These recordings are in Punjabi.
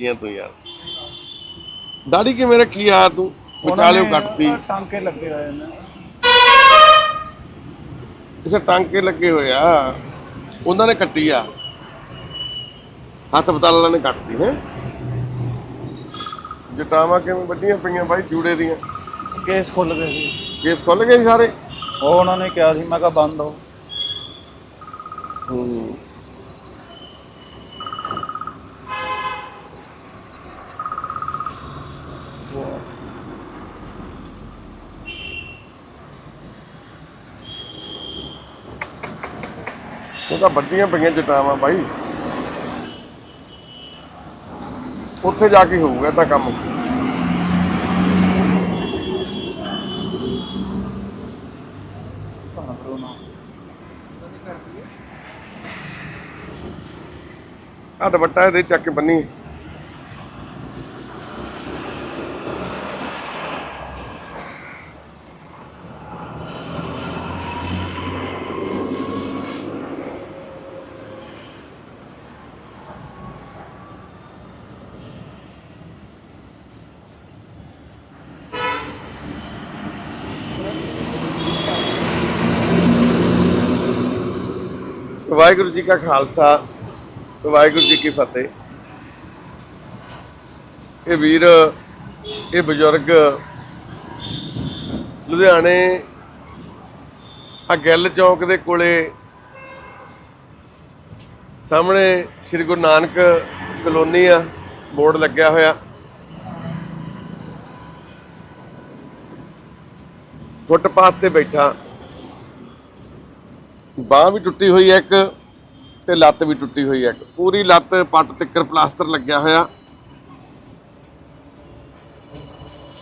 ਕੀਆਂ ਤੂੰ ਯਾਰ। ਦਾੜੀ ਕਿਵੇਂ ਰੱਖੀ ਆ ਤੂੰ? ਵਿਚਾਲਿਓ ਕੱਟਤੀ। ਟਾਂਕੇ ਲੱਗੇ ਹੋਏ ਨੇ। ਇਸੇ ਟਾਂਕੇ ਲੱਗੇ ਹੋਏ ਆ। ਉਹਨਾਂ ਨੇ ਕੱਟੀ ਆ। ਹਸਪਤਾਲ ਵਾਲਿਆਂ ਨੇ ਕੱਟਤੀ ਹੈ। ਜਟਾਵਾਂ ਕਿਵੇਂ ਵੱਡੀਆਂ ਪਈਆਂ ਬਾਈ ਜੂੜੇ ਦੀਆਂ? ਕੇਸ ਖੁੱਲ ਗਏ ਸੀ ਕੇਸ ਖੁੱਲ ਗਏ ਸੀ ਸਾਰੇ? ਉਹ ਉਹਨਾਂ ਨੇ ਕਿਹਾ ਸੀ ਮੈਂ ਕਿਹਾ ਬੰਦ ਹੋ। ਹੂੰ। ਤਾਂ ਬੱਜੀਆਂ ਪਈਆਂ ਜਟਾਵਾਂ ਬਾਈ। ਉੱਥੇ ਜਾ ਕੇ ਹੋਊਗਾ ਤਾਂ ਕੰਮ। ਭਾਣਾ ਕਰੋ ਆ ਦੁਪੱਟਾ ਇਹਦੇ ਚੱਕ ਕੇ ਬੰਨੀ। ਵਾਹਿਗੁਰੂ ਜੀ ਕਾ ਖਾਲਸਾ, ਵਾਹਿਗੁਰੂ ਜੀ ਕੀ ਫਤਿਹ। ਇਹ ਵੀਰ, ਇਹ ਬਜ਼ੁਰਗ ਲੁਧਿਆਣੇ ਆ ਗਿੱਲ ਚੌਕ ਦੇ ਕੋਲੇ ਸਾਹਮਣੇ ਸ੍ਰੀ ਗੁਰੂ ਨਾਨਕ ਕਲੋਨੀ ਆ, ਬੋਰਡ ਲੱਗਿਆ ਹੋਇਆ। ਫੁੱਟਪਾਥ ਤੇ ਬੈਠਾ। ਬਾਹ ਵੀ ਟੁੱਟੀ ਹੋਈ ਹੈ ਇੱਕ ਤੇ ਲੱਤ ਵੀ ਟੁੱਟੀ ਹੋਈ ਹੈ ਇੱਕ। ਪੂਰੀ ਲੱਤ ਪੱਟ ਤਿੱਕਰ ਪਲਾਸਟਰ ਲੱਗਿਆ ਹੋਇਆ।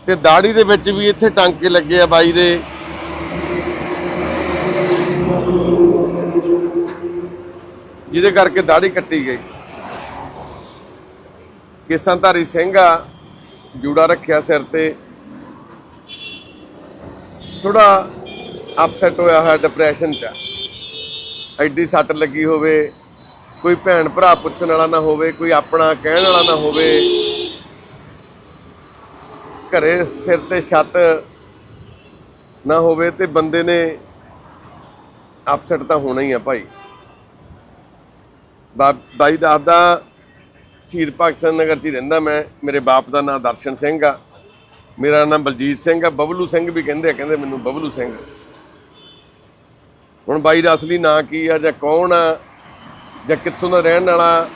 ਤੇ ਦਾੜੀ ਦੇ ਵਿੱਚ ਵੀ ਇੱਥੇ ਟਾਂਕੇ ਲੱਗੇ ਆ ਬਾਈ ਦੇ। ਜਿਹਦੇ ਕਰਕੇ ਦਾੜੀ ਕੱਟੀ ਗਈ। ਕੇਸਾਂਧਾਰੀ ਸਿੰਘ ਆ, ਜੂੜਾ ਰੱਖਿਆ ਸਿਰ ਤੇ। ਥੋੜਾ ਅਪਸੈਟ ਹੋਇਆ ਹੋਇਆ ਡਿਪਰੈਸ਼ਨ ਚ ਐਡੀ ਸੱਟ ਲੱਗੀ ਹੋਵੇ, ਕੋਈ ਭੈਣ ਭਰਾ ਪੁੱਛਣ ਵਾਲਾ ਨਾ ਹੋਵੇ, ਕੋਈ ਆਪਣਾ ਕਹਿਣ ਵਾਲਾ ਨਾ ਹੋਵੇ। ਘਰੇ ਸਿਰ ਤੇ ਛੱਤ ਨਾ ਹੋਵੇ ਤੇ ਬੰਦੇ ਨੇ ਅਪਸੈਟ ਤਾਂ ਹੋਣਾ ਹੀ ਆ ਭਾਈ। ਬਾ- ਬਾਈ ਦੱਸਦਾ ਸ਼ਹੀਦ ਭਗਤ ਸਿੰਘ ਨਗਰ 'ਚ ਹੀ ਰਹਿੰਦਾ ਮੈਂ, ਮੇਰੇ ਬਾਪ ਦਾ ਨਾਮ ਦਰਸ਼ਨ ਸਿੰਘ ਆ, ਮੇਰਾ ਨਾਮ ਬਲਜੀਤ ਸਿੰਘ ਆ, ਬਬਲੂ ਸਿੰਘ ਵੀ ਕਹਿੰਦੇ ਆ, ਕਹਿੰਦੇ ਮੈਨੂੰ ਬਬਲੂ ਸਿੰਘ। ਹੁਣ ਬਾਈ ਦਾ ਅਸਲੀ ਨਾਂ ਕੀ ਆ ਜਾਂ ਕੌਣ ਆ ਜਾਂ ਕਿੱਥੋਂ ਦਾ ਰਹਿਣ ਵਾਲਾ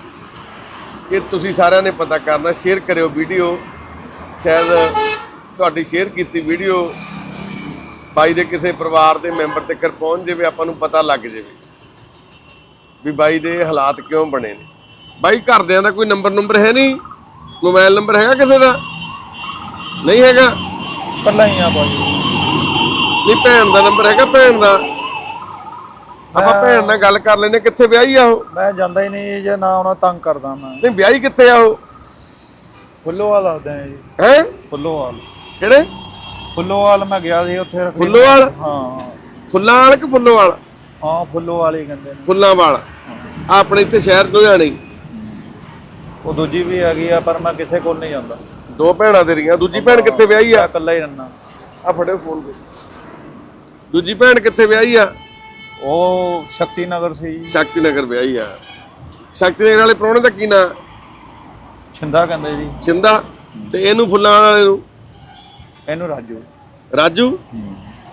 ਇਹ ਤੁਸੀਂ ਸਾਰਿਆਂ ਨੇ ਪਤਾ ਕਰਨਾ ਸ਼ੇਅਰ ਕਰਿਓ ਵੀਡੀਓ ਸ਼ਾਇਦ ਤੁਹਾਡੀ ਸ਼ੇਅਰ ਕੀਤੀ ਵੀਡੀਓ ਬਾਈ ਦੇ ਕਿਸੇ ਪਰਿਵਾਰ ਦੇ ਮੈਂਬਰ ਤੱਕ ਪਹੁੰਚ ਜਾਵੇ ਆਪਾਂ ਨੂੰ ਪਤਾ ਲੱਗ ਜਾਵੇ ਵੀ ਬਾਈ ਦੇ ਹਾਲਾਤ ਕਿਉਂ ਬਣੇ ਨੇ। ਬਾਈ ਘਰਦਿਆਂ ਦਾ ਕੋਈ ਨੰਬਰ ਨੰਬਰ ਹੈ ਨਹੀਂ? ਮੋਬਾਈਲ ਨੰਬਰ ਹੈਗਾ ਕਿਸੇ ਦਾ? ਨਹੀਂ ਹੈਗਾ? ਕੱਲਾ ਹੀ ਆ ਬਾਈ। ਨਹੀਂ ਭੈਣ ਦਾ ਨੰਬਰ ਹੈਗਾ ਭੈਣ ਦਾ। ਆਪਾਂ ਭੈਣ ਨਾਲ ਗੱਲ ਕਰ ਲੈਨੇ ਕਿੱਥੇ ਵਿਆਹੀ ਆ ਉਹ? ਮੈਂ ਜਾਂਦਾ ਹੀ ਨਹੀਂ ਜੇ ਨਾ ਉਹਨਾਂ ਤੰਗ ਕਰਦਾ ਮੈਂ। ਨਹੀਂ ਵਿਆਹੀ ਕਿੱਥੇ ਆ ਉਹ? ਫੁੱਲੋਵਾਲ ਆਉਂਦਾ ਜੀ। ਹੈ? ਫੁੱਲੋਵਾਲ। ਕਿਹੜੇ? ਫੁੱਲੋਵਾਲ ਮੈਂ ਗਿਆ ਸੀ ਉੱਥੇ ਰੱਖੜੀ ਫੁੱਲੋਵਾਲ? ਹਾਂ। ਫੁੱਲਾਂ ਵਾਲ ਕਿ ਫੁੱਲੋਵਾਲ? ਹਾਂ ਫੁੱਲੋਵਾਲ ਹੀ ਕਹਿੰਦੇ ਨੇ। ਫੁੱਲਾਂ ਵਾਲ ਆਪਣੇ ਇੱਥੇ ਸ਼ਹਿਰ ਲੁਧਿਆਣੇ ਹੀ। ਉਹ ਦੂਜੀ ਵੀ ਹੈਗੀ ਆ ਪਰ ਮੈਂ ਕਿਸੇ ਕੋਲ ਨਹੀਂ ਜਾਂਦਾ। ਦੋ ਭੈਣਾਂ ਤੇਰੀਆਂ ਦੂਜੀ ਭੈਣ ਕਿੱਥੇ ਵਿਆਹੀ ਆ? ਇਕੱਲਾ ਹੀ ਰਹਿਣਾ ਆ ਫੜਿਓ ਫੋਨ ਦੂਜੀ ਭੈਣ ਕਿੱਥੇ ਵਿਆਹੀ ਆ? ਉਹ ਸ਼ਕਤੀ ਨਗਰ ਸੀ ਜੀ। ਸ਼ਕਤੀ ਨਗਰ ਵਿਆਹੀ ਆ। ਸ਼ਕਤੀ ਨਗਰ ਵਾਲੇ ਪ੍ਰਾਹੁਣੇ ਦਾ ਕੀ ਨਾਂ? ਛਿੰਦਾ ਕਹਿੰਦੇ ਜੀ। ਚਿੰਦਾ ਤੇ ਇਹਨੂੰ ਫੁੱਲਾਂ ਵਾਲੇ ਨੂੰ? ਇਹਨੂੰ ਰਾਜੂ। ਰਾਜੂ?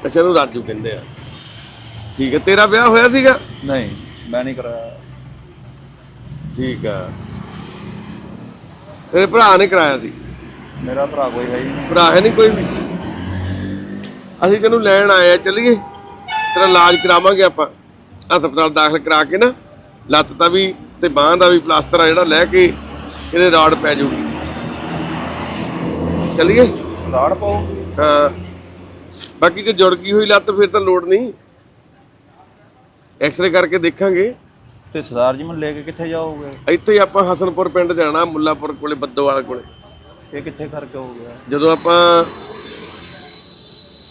ਅੱਛਾ ਇਹਨੂੰ ਰਾਜੂ ਕਹਿੰਦੇ ਆ। ਠੀਕ ਹੈ ਤੇਰਾ ਵਿਆਹ ਹੋਇਆ ਸੀਗਾ? ਨਹੀਂ ਮੈਂ ਨਹੀਂ ਕਰਾਇਆ। ਠੀਕ ਆ। ਤੇਰੇ ਭਰਾ ਨੇ ਕਰਾਇਆ ਸੀ? ਮੇਰਾ ਭਰਾ ਕੋਈ ਹੈ ਹੀ ਨਹੀਂ। ਭਰਾ ਹੈ ਨਹੀਂ ਕੋਈ ਵੀ? ਅਸੀਂ ਤੈਨੂੰ ਲੈਣ ਆਏ ਆ ਚੱਲੀਏ। ਤੇਰਾ ਇਲਾਜ ਕਰਾਵਾਂਗੇ ਆਪਾਂ। ਹਸਪਤਾਲ ਦਾਖਲ ਕਰਾ ਕੇ ਨਾ ਲੱਤ ਦਾ ਵੀ ਤੇ ਬਾਹਾਂ ਦਾ ਵੀ ਪਲਾਸਟਰ ਆ ਜਿਹੜਾ ਲੈ ਕੇ ਇਹਦੇ ਰਾੜ ਪੈ ਜਾਊਗੀ। ਚੱਲੀਏ? ਰਾੜ ਪਾਓ। ਹਾਂ। ਬਾਕੀ ਜੇ ਜੁੜ ਗਈ ਹੋਈ ਲੱਤ ਫਿਰ ਤਾਂ ਲੋੜ ਨਹੀਂ। ਐਕਸ-ਰੇ ਕਰਕੇ ਦੇਖਾਂਗੇ। ਤੇ ਸਰਦਾਰ ਜੀ ਮੈਨੂੰ ਲੈ ਕੇ ਕਿੱਥੇ ਜਾਓਗੇ? ਇੱਥੇ ਹੀ ਆਪਾਂ ਹਸਨਪੁਰ ਪਿੰਡ ਜਾਣਾ ਮੁੱਲਾਪੁਰ ਕੋਲੇ ਬੱਦੋਵਾਲ ਕੋਲੇ। ਇਹ ਕਿੱਥੇ ਕਰਕੇ ਹੋ ਗਿਆ ਜਦੋਂ ਆਪਾਂ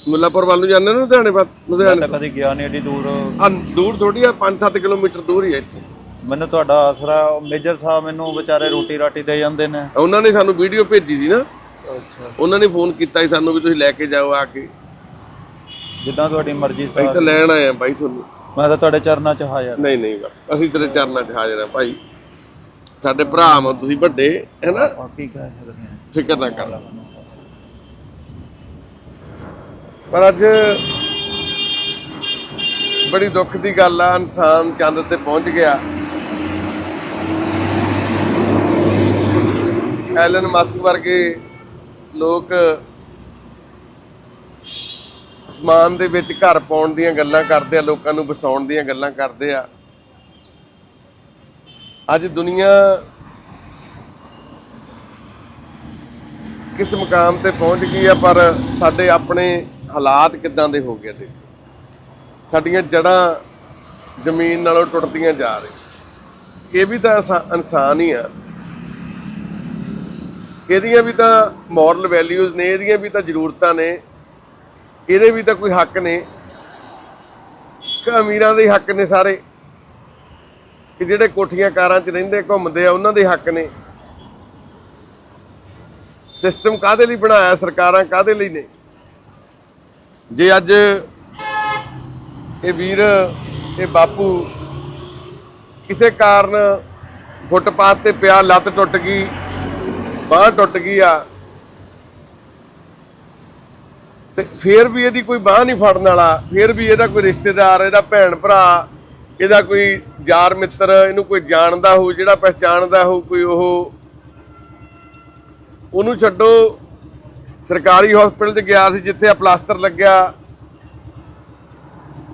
ਮੁੱਲਾਪੁਰ ਵੱਲ ਨੂੰ ਜਾਂਦੇ ਨਾ ਲੁਧਿਆਣੇ ਵੱਲ? ਮੈਂ ਲੁਧਿਆਣੇ ਤਾਂ ਕਦੇ ਗਿਆ ਨਹੀਂ ਏਡੀ ਦੂਰ। ਆ ਦੂਰ ਥੋੜੀ ਆ 5-7 ਕਿਲੋਮੀਟਰ ਦੂਰ ਹੀ ਆ ਇੱਥੇ। ਮੈਨੂੰ ਤੁਹਾਡਾ ਆਸਰਾ ਮੇਜਰ ਸਾਹਿਬ ਮੈਨੂੰ ਵਿਚਾਰੇ ਰੋਟੀ ਰਾਟੀ ਦੇ ਜਾਂਦੇ ਨੇ। ਉਹਨਾਂ ਨੇ ਸਾਨੂੰ ਵੀਡੀਓ ਭੇਜੀ ਸੀ ਨਾ। ਉਹਨਾਂ ਨੇ ਫੋਨ ਕੀਤਾ ਸੀ ਸਾਨੂੰ ਵੀ ਤੁਸੀਂ ਲੈ ਕੇ ਜਾਓ ਆ ਕੇ। ਜਿੱਦਾਂ ਤੁਹਾਡੀ ਮਰਜ਼ੀ ਸਾਹਿਬ ਤਾਂ ਲੈਣ ਆਏ ਆ ਬਾਈ ਤੁਹਾਨੂੰ। ਮੈਂ ਤਾਂ ਤੁਹਾਡੇ ਚਰਨਾਂ 'ਚ ਹਾਜ਼ਰ ਨਹੀਂ ਨਹੀਂ ਬਾਬਾ, ਅਸੀਂ ਤੇਰੇ ਚਰਨਾਂ 'ਚ ਹਾਜ਼ਰ ਆ ਭਾਈ। ਸਾਡੇ ਭਰਾ ਮਾ ਤੁਸੀਂ ਵੱਡੇ ਕਹਿ ਸਕਦੇ ਹਾਂ। ਫਿਕਰ ਨਾ ਕਰ। ਪਰ ਅੱਜ ਬੜੀ ਦੁੱਖ ਦੀ ਗੱਲ ਆ, ਇਨਸਾਨ ਚੰਦ ਤੇ ਪਹੁੰਚ ਗਿਆ। ਐਲਨ ਮਸਕ ਵਰਗੇ ਲੋਕ ਅਸਮਾਨ ਦੇ ਵਿੱਚ ਘਰ ਪਾਉਣ ਦੀਆਂ ਗੱਲਾਂ ਕਰਦੇ ਆ, ਲੋਕਾਂ ਨੂੰ ਵਸਾਉਣ ਦੀਆਂ ਗੱਲਾਂ ਕਰਦੇ ਆ। ਅੱਜ ਦੁਨੀਆ ਕਿਸ ਮੁਕਾਮ ਤੇ ਪਹੁੰਚ ਗਈ ਆ, ਪਰ ਸਾਡੇ ਆਪਣੇ ਹਾਲਾਤ ਕਿੱਦਾਂ ਦੇ ਹੋ ਗਏ ਦੇ ਸਾਡੀਆਂ ਜੜਾਂ ਜ਼ਮੀਨ ਨਾਲੋਂ ਟੁੱਟਦੀਆਂ ਜਾ ਰਹੀਆਂ। ਇਹ ਵੀ ਤਾਂ ਇਨਸਾ- ਇਨਸਾਨ ਹੀ ਆ। ਇਹਦੀਆਂ ਵੀ ਤਾਂ ਮੋਰਲ ਵੈਲਿਊਜ਼ ਨੇ, ਇਹਦੀਆਂ ਵੀ ਤਾਂ ਜ਼ਰੂਰਤਾਂ ਨੇ। ਇਹਦੇ ਵੀ ਤਾਂ ਕੋਈ ਹੱਕ ਨੇ। ਕਿ ਅਮੀਰਾਂ ਦੇ ਹੱਕ ਨੇ ਸਾਰੇ। ਕਿ ਜਿਹੜੇ ਕੋਠੀਆਂ ਕਾਰਾਂ 'ਚ ਰਹਿੰਦੇ, ਘੁੰਮਦੇ ਆ, ਉਹਨਾਂ ਦੇ ਹੱਕ ਨੇ। ਸਿਸਟਮ ਕਾਦੇ ਲਈ ਬਣਾਇਆ, ਸਰਕਾਰਾਂ ਕਾਦੇ ਲਈ ਨੇ? ਜੇ ਅੱਜ ਇਹ ਵੀਰ, ਇਹ ਬਾਪੂ ਕਿਸੇ ਕਾਰਨ ਫੁੱਟਪਾਥ ਤੇ ਪਿਆ, ਲੱਤ ਟੁੱਟ ਗਈ, ਬਾਹ ਟੁੱਟ ਗਈ ਆ, ਤੇ ਫੇਰ ਵੀ ਇਹਦੀ ਕੋਈ ਬਾਹ ਨਹੀਂ ਫੜਨ ਵਾਲਾ, ਫੇਰ ਵੀ ਇਹਦਾ ਕੋਈ ਰਿਸ਼ਤੇਦਾਰ, ਇਹਦਾ ਭੈਣ ਭਰਾ, ਇਹਦਾ ਕੋਈ ਯਾਰ ਮਿੱਤਰ, ਇਹਨੂੰ ਕੋਈ ਜਾਣਦਾ ਹੋ ਜਿਹੜਾ ਪਹਿਚਾਣਦਾ ਹੋ ਕੋਈ ਉਹ, ਉਹਨੂੰ ਛੱਡੋ। ਸਰਕਾਰੀ ਹਸਪੀਟਲ 'ਚ ਗਿਆ ਸੀ ਜਿੱਥੇ ਆ ਪਲਾਸਟਰ ਲੱਗਿਆ।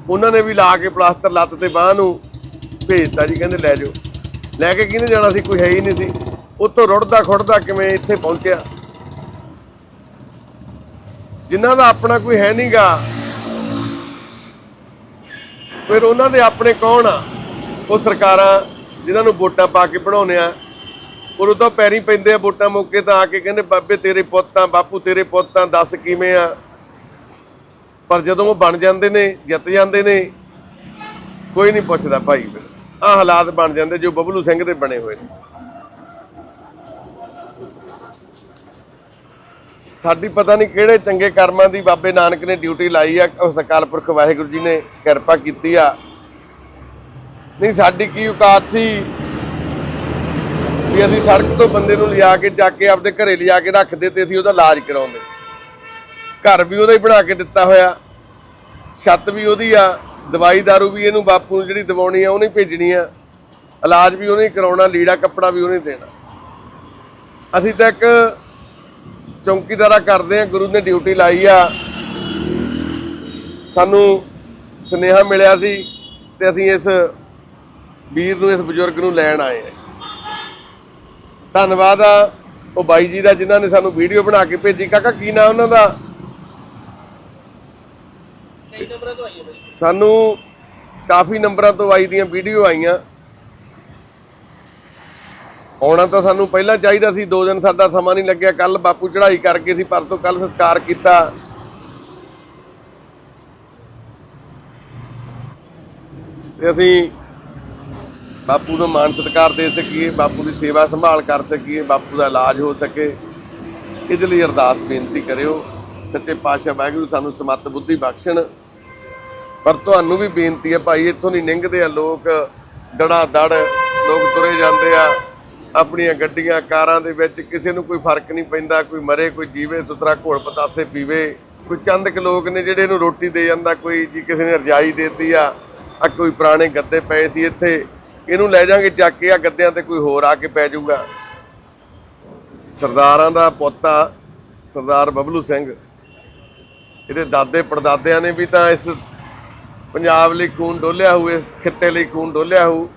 ਉਹਨਾਂ ਨੇ ਵੀ ਲਾ ਕੇ ਪਲਾਸਟਰ ਲੱਤ ਤੇ ਬਾਹ ਨੂੰ ਭੇਜਤਾ ਜੀ, ਕਹਿੰਦੇ ਲੈ ਜਾਓ। ਲੈ ਕੇ ਕਿਹਨੇ ਜਾਣਾ ਸੀ? ਕੋਈ ਹੈ ਹੀ ਨਹੀਂ ਸੀ। ਉੱਥੋਂ ਰੁੜਦਾ ਖੁੜਦਾ ਕਿਵੇਂ ਇੱਥੇ ਪਹੁੰਚਿਆ? ਜਿਨ੍ਹਾਂ ਦਾ ਆਪਣਾ ਕੋਈ ਹੈ ਨਹੀਂਗਾ ਫਿਰ ਉਹਨਾਂ ਦੇ ਆਪਣੇ ਕੌਣ ਆ? ਉਹ ਸਰਕਾਰਾਂ ਜਿਨ੍ਹਾਂ ਨੂੰ ਵੋਟਾਂ ਪਾ ਕੇ ਬਣਾਉਂਦੇ ਆ। ਉਦੋਂ ਤਾਂ ਪੈਰੀ ਪੈਂਦੇ ਆ ਵੋਟਾਂ ਮੌਕੇ ਤਾਂ ਆ ਕੇ ਕਹਿੰਦੇ, ਬਾਬੇ ਤੇਰੇ ਪੁੱਤ ਆ ਬਾਪੂ ਤੇਰੇ ਪੁੱਤ ਆ ਦੱਸ ਕਿਵੇਂ ਆ? ਪਰ ਜਦੋਂ ਉਹ ਬਣ ਜਾਂਦੇ ਨੇ, ਜਿੱਤ ਜਾਂਦੇ ਨੇ, ਕੋਈ ਨਹੀਂ ਪੁੱਛਦਾ ਭਾਈ ਫਿਰ। ਆ ਹਾਲਾਤ ਬਣ ਜਾਂਦੇ ਜੋ ਬਬਲੂ ਸਿੰਘ ਦੇ ਬਣੇ ਹੋਏ ਨੇ। ਸਾਡੀ ਪਤਾ ਨਹੀਂ ਕਿਹੜੇ ਚੰਗੇ ਕਰਮਾਂ ਦੀ ਬਾਬੇ ਨਾਨਕ ਨੇ ਡਿਊਟੀ ਲਾਈ ਆ ਉਸ ਅਕਾਲ ਪੁਰਖ ਵਾਹਿਗੁਰੂ ਜੀ ਨੇ ਕਿਰਪਾ ਕੀਤੀ ਆ। ਨਹੀਂ, ਸਾਡੀ ਕੀ ਔਕਾਤ ਸੀ? ਵੀ ਅਸੀਂ ਸੜਕ ਤੋਂ ਬੰਦੇ ਨੂੰ ਲਿਆ ਕੇ ਚੱਕ ਕੇ ਆਪਦੇ ਘਰੇ ਲਿਆ ਕੇ ਰੱਖਦੇ ਤੇ ਅਸੀਂ ਉਹਦਾ ਇਲਾਜ ਕਰਾਉਂਦੇ। ਘਰ ਵੀ ਉਹਦਾ ਹੀ ਬਣਾ ਕੇ ਦਿੱਤਾ ਹੋਇਆ। ਛੱਤ ਵੀ ਉਹਦੀ ਆ, ਦਵਾਈ ਦਾਰੂ ਵੀ ਇਹਨੂੰ ਬਾਪੂ ਨੂੰ ਜਿਹੜੀ ਦਵਾਉਣੀ ਆ ਉਹਨੇ ਭੇਜਣੀ ਆ। ਇਲਾਜ ਵੀ ਉਹਨੇ ਹੀ ਕਰਾਉਣਾ, ਲੀੜਾ ਕੱਪੜਾ ਵੀ ਉਹਨੇ ਦੇਣਾ। ਅਸੀਂ ਤਾਂ ਇੱਕ ਚੌਂਕੀਦਾਰਾ ਕਰਦੇ ਆ, ਗੁਰੂ ਨੇ ਡਿਊਟੀ ਲਾਈ ਆ। ਸਾਨੂੰ ਸੁਨੇਹਾ ਮਿਲਿਆ ਸੀ ਤੇ ਅਸੀਂ ਇਸ ਵੀਰ ਨੂੰ, ਇਸ ਬਜ਼ੁਰਗ ਨੂੰ ਲੈਣ ਆਏ ਆ। ਧੰਨਵਾਦ ਆ। ਉਹ ਬਾਈ ਜੀ ਦਾ ਜਿਨ੍ਹਾਂ ਨੇ ਸਾਨੂੰ ਵੀਡੀਓ ਬਣਾ ਕੇ ਭੇਜੀ। ਕਾਕਾ ਕੀ ਨਾਮ ਉਹਨਾਂ ਦਾ? ਸਾਨੂੰ ਕਾਫੀ ਨੰਬਰਾਂ ਤੋਂ ਆਈ ਦੀਆਂ ਵੀਡੀਓ ਆਈਆਂ। ਆਉਣਾ ਤਾਂ ਸਾਨੂੰ ਪਹਿਲਾਂ ਚਾਹੀਦਾ ਸੀ। ਦੋ ਦਿਨ ਸਾਡਾ ਸਮਾਂ ਨਹੀਂ ਲੱਗਿਆ। ਕੱਲ ਬਾਪੂ ਚੜ੍ਹਾਈ ਕਰਕੇ ਸੀ ਪਰਸੋਂ ਕੱਲ ਸੰਸਕਾਰ ਕੀਤਾ। ਤੇ ਅਸੀਂ ਬਾਪੂ ਨੂੰ ਮਾਨ ਸਤਿਕਾਰ ਦੇ ਸਕੀਏ, ਬਾਪੂ ਦੀ ਸੇਵਾ ਸੰਭਾਲ ਕਰ ਸਕੀਏ, ਬਾਪੂ ਦਾ ਇਲਾਜ ਹੋ ਸਕੇ। ਇਹਦੇ ਲਈ ਅਰਦਾਸ ਬੇਨਤੀ ਕਰਿਓ, ਸੱਚੇ ਪਾਤਸ਼ਾਹ ਵਾਹਿਗੁਰੂ ਸਾਨੂੰ ਸਮੱਤ ਬੁੱਧੀ ਬਖਸ਼ਣ। ਪਰ ਤੁਹਾਨੂੰ ਵੀ ਬੇਨਤੀ ਹੈ ਭਾਈ, ਇੱਥੋਂ ਨਹੀਂ ਲੰਘਦੇ ਆ ਲੋਕ ਦੜਾ ਦੜ ਲੋਕ ਤੁਰੇ ਜਾਂਦੇ ਆ। ਆਪਣੀਆਂ ਗੱਡੀਆਂ, ਕਾਰਾਂ ਦੇ ਵਿੱਚ ਕਿਸੇ ਨੂੰ ਕੋਈ ਫ਼ਰਕ ਨਹੀਂ ਪੈਂਦਾ, ਕੋਈ ਮਰੇ, ਕੋਈ ਜੀਵੇ, ਸੁਥਰਾ ਘੋਲ ਪਤਾਸੇ ਪੀਵੇ। ਕੋਈ ਚੰਦ ਕੁ ਲੋਕ ਨੇ ਜਿਹੜੇ ਇਹਨੂੰ ਰੋਟੀ ਦੇ ਜਾਂਦਾ, ਕੋਈ ਜੀ ਕਿਸੇ ਨੇ ਰਜਾਈ ਦੇਤੀ ਆ ਆ ਕੋਈ ਪੁਰਾਣੇ ਗੱਦੇ ਪਏ ਸੀ ਇੱਥੇ। ਇਹਨੂੰ ਲੈ ਜਾਾਂਗੇ ਚੱਕ ਕੇ ਆ ਗੱਦਿਆਂ ਤੇ ਕੋਈ ਹੋਰ ਆ ਕੇ ਪੈ ਜਾਊਗਾ। ਸਰਦਾਰਾਂ ਦਾ ਪੋਤਾ ਸਰਦਾਰ ਬਬਲੂ ਸਿੰਘ। ਇਹਦੇ ਦਾਦੇ ਪੜਦਾਦਿਆਂ ਨੇ ਵੀ ਤਾਂ ਇਸ ਪੰਜਾਬ ਲਈ ਖੂਨ ਡੋਲਿਆ ਹੋਊ, ਇਸ ਖਿੱਤੇ ਲਈ ਖੂਨ ਡੋਲਿਆ ਹੋਊ।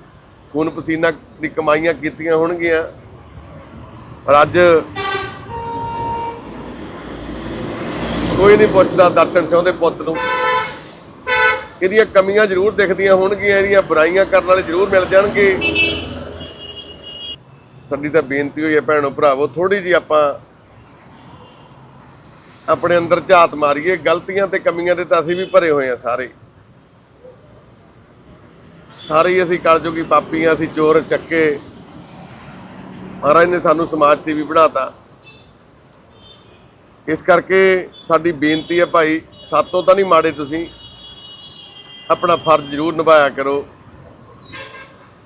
ਖੂਨ ਪਸੀਨਾ ਦੀ ਕਮਾਈਆਂ ਕੀਤੀਆਂ ਹੋਣਗੀਆਂ। ਪਰ ਅੱਜ ਕੋਈ ਨਹੀਂ ਪੁੱਛਦਾ ਦਰਸ਼ਨ ਸਿੰਘ ਦੇ ਪੁੱਤ ਨੂੰ। ਇਹਦੀਆਂ ਕਮੀਆਂ ਜ਼ਰੂਰ ਦਿਖਦੀਆਂ ਹੋਣਗੀਆਂ, ਇਹਦੀਆਂ ਬੁਰਾਈਆਂ ਕਰਨ ਵਾਲੇ ਜ਼ਰੂਰ ਮਿਲ ਜਾਣਗੇ। ਸਾਡੀ ਤਾਂ ਬੇਨਤੀ ਹੋਈ ਹੈ ਭੈਣੋ ਭਰਾਵੋ ਥੋੜੀ ਜੀ ਆਪਾਂ ਆਪਣੇ ਅੰਦਰ ਝਾਤ ਮਾਰੀਏ, ਗਲਤੀਆਂ ਤੇ ਕਮੀਆਂ ਦੇ ਤਾਂ ਅਸੀਂ ਵੀ ਭਰੇ ਹੋਏ ਆ ਸਾਰੇ। ਸਾਰੇ ਹੀ ਅਸੀਂ ਕਲਯੁਗੀ ਪਾਪੀਆਂ ਅਸੀਂ ਚੋਰ ਚੱਕੇ। ਮਹਾਰਾਜ ਨੇ ਸਾਨੂੰ ਸਮਾਜ ਸੇਵੀ ਬਣਾਤਾ। ਇਸ ਕਰਕੇ ਸਾਡੀ ਬੇਨਤੀ ਹੈ ਭਾਈ, ਸਾਤੋਂ ਤਾਂ ਨਹੀਂ ਮਾੜੇ ਤੁਸੀਂ ਆਪਣਾ ਫਰਜ਼ ਜ਼ਰੂਰ ਨਿਭਾਇਆ ਕਰੋ।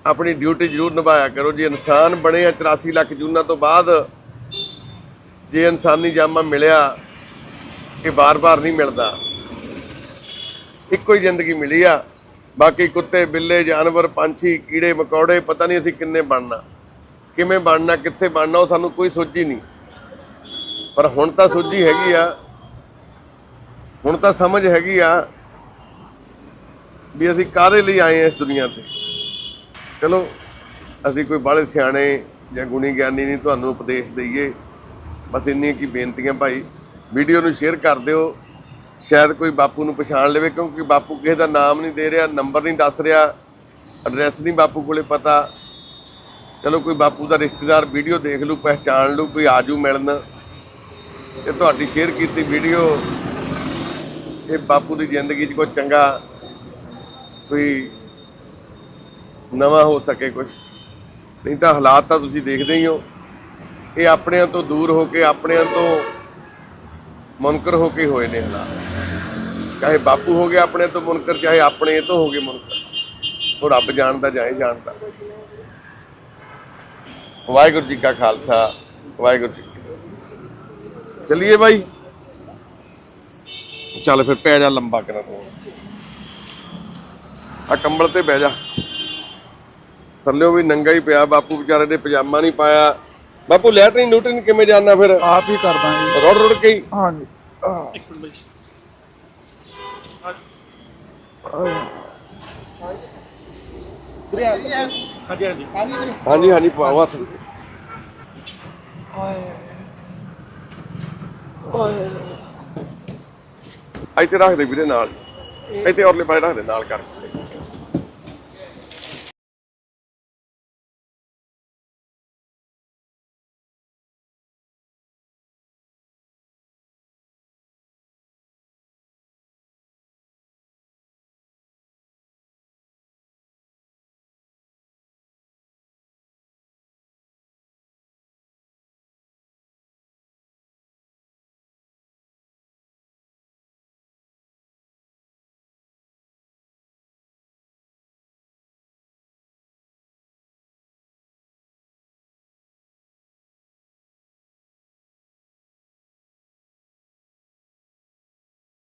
ਆਪਣੀ ਡਿਊਟੀ ਜ਼ਰੂਰ ਨਿਭਾਇਆ ਕਰੋ। ਜੇ ਇਨਸਾਨ ਬਣੇ ਆ 84 ਲੱਖ ਜੂਨਾਂ ਤੋਂ ਬਾਅਦ, ਜੇ ਇਨਸਾਨੀ ਜਾਮਾ ਮਿਲਿਆ, ਇਹ ਬਾਰ-ਬਾਰ ਨਹੀਂ ਮਿਲਦਾ। ਇੱਕੋ ਹੀ ਜ਼ਿੰਦਗੀ ਮਿਲੀ ਆ। ਬਾਕੀ ਕੁੱਤੇ, ਬਿੱਲੇ, ਜਾਨਵਰ, ਪੰਛੀ, ਕੀੜੇ, ਮਕੌੜੇ, ਪਤਾ ਨਹੀਂ ਅਸੀਂ ਕਿੰਨੇ ਬਣਨਾ। ਕਿਵੇਂ ਬਣਨਾ, ਕਿੱਥੇ ਬਣਨਾ, ਉਹ ਸਾਨੂੰ ਕੋਈ ਸੋਚੀ ਨਹੀਂ। ਪਰ ਹੁਣ ਤਾਂ ਸੋਝੀ ਹੈਗੀ ਆ। ਹੁਣ ਤਾਂ ਸਮਝ ਹੈਗੀ ਆ ਵੀ ਅਸੀਂ ਕਾਹਦੇ ਲਈ ਆਏ ਹਾਂ ਇਸ ਦੁਨੀਆ ਤੇ? ਚਲੋ, ਅਸੀਂ ਕੋਈ ਬਾਹਲੇ ਸਿਆਣੇ ਜਾਂ ਗੁਣੀ ਗਿਆਨੀ ਨਹੀਂ ਤੁਹਾਨੂੰ ਉਪਦੇਸ਼ ਦਈਏ। ਬਸ ਇੰਨੀ ਕੀ ਬੇਨਤੀਆਂ ਭਾਈ। ਵੀਡੀਓ ਨੂੰ ਸ਼ੇਅਰ ਕਰ ਦਿਓ। ਸ਼ਾਇਦ ਕੋਈ ਬਾਪੂ ਨੂੰ ਪਛਾਣ ਲਵੇ, ਕਿਉਂਕਿ ਬਾਪੂ ਕਿਸੇ ਦਾ ਨਾਮ ਨਹੀਂ ਦੇ ਰਿਹਾ, ਨੰਬਰ ਨਹੀਂ ਦੱਸ ਰਿਹਾ, ਐਡਰੈਸ ਨਹੀਂ ਬਾਪੂ ਕੋਲੇ ਪਤਾ। ਚਲੋ, ਕੋਈ ਬਾਪੂ ਦਾ ਰਿਸ਼ਤੇਦਾਰ ਵੀਡੀਓ ਦੇਖ ਲੂ ਪਹਿਚਾਣ ਲੂ ਕੋਈ ਆਜੂ ਮਿਲਣ। ਤੇ ਤੁਹਾਡੀ ਸ਼ੇਅਰ ਕੀਤੀ ਵੀਡੀਓ, ਇਹ ਬਾਪੂ ਦੀ ਜ਼ਿੰਦਗੀ 'ਚ ਕੋਈ ਚੰਗਾ ਕੋਈ ਨਵਾਂ ਹੋ ਸਕੇ ਕੁਝ ਨਹੀਂ ਤਾਂ ਹਾਲਾਤ ਤਾਂ ਤੁਸੀਂ ਦੇਖਦੇ ਹੀ ਹੋ। ਇਹ ਆਪਣਿਆਂ ਤੋਂ ਦੂਰ ਹੋ ਕੇ ਆਪਣਿਆਂ ਤੋਂ ਮੁਨਕਰ ਹੋ ਕੇ ਹੋਏ ਨੇ ਹਾਲਾਤ। ਚਾਹੇ ਬਾਪੂ ਹੋ ਗਿਆ ਆਪਣੇ ਤੋਂ ਮੁਨਕਰ, ਚਾਹੇ ਆਪਣੇ ਤੋਂ ਹੋ ਗਏ ਮੁਨਕਰ। ਉਹ ਰੱਬ ਜਾਣਦਾ ਜਾਏ ਜਾਣਦਾ। ਵਾਹਿਗੁਰੂ ਜੀ ਕਾ ਖਾਲਸਾ, ਵਾਹਿਗੁਰੂ ਜੀ ਕੀ ਚੱਲੀਏ ਬਾਈ। ਚੱਲ ਫਿਰ ਪੈ ਜਾ ਲੰਬਾ ਕਰਾਂ ਤੂੰ। ਆ ਕੰਬਲ ਤੇ ਬਹਿ ਜਾ। ਥੱਲਿਓ ਵੀ ਨੰਗਾ ਹੀ ਪਿਆ ਬਾਪੂ ਵਿਚਾਰੇ ਨੇ ਪਜਾਮਾ ਨਹੀਂ ਪਾਇਆ। ਬਾਪੂ ਲੈਟਰਿਨ ਨਿਊਟਰਿਨ ਕਿਵੇਂ ਜਾਣਾ ਫਿਰ? ਆਪ ਹੀ ਕਰ ਦਾਂਗੇ। ਰੋੜ ਰੋੜ ਕੇ ਹੀ। ਹਾਂਜੀ। ਹਾਂਜੀ ਹਾਂਜੀ ਪਾਓ ਹੱਥ। ਇੱਥੇ ਰੱਖ ਦੇ ਵੀਰੇ ਨਾਲ। ਇੱਥੇ ਔਰਲੇ ਪਾਸੇ ਰੱਖ ਦੇ ਨਾਲ ਕਰ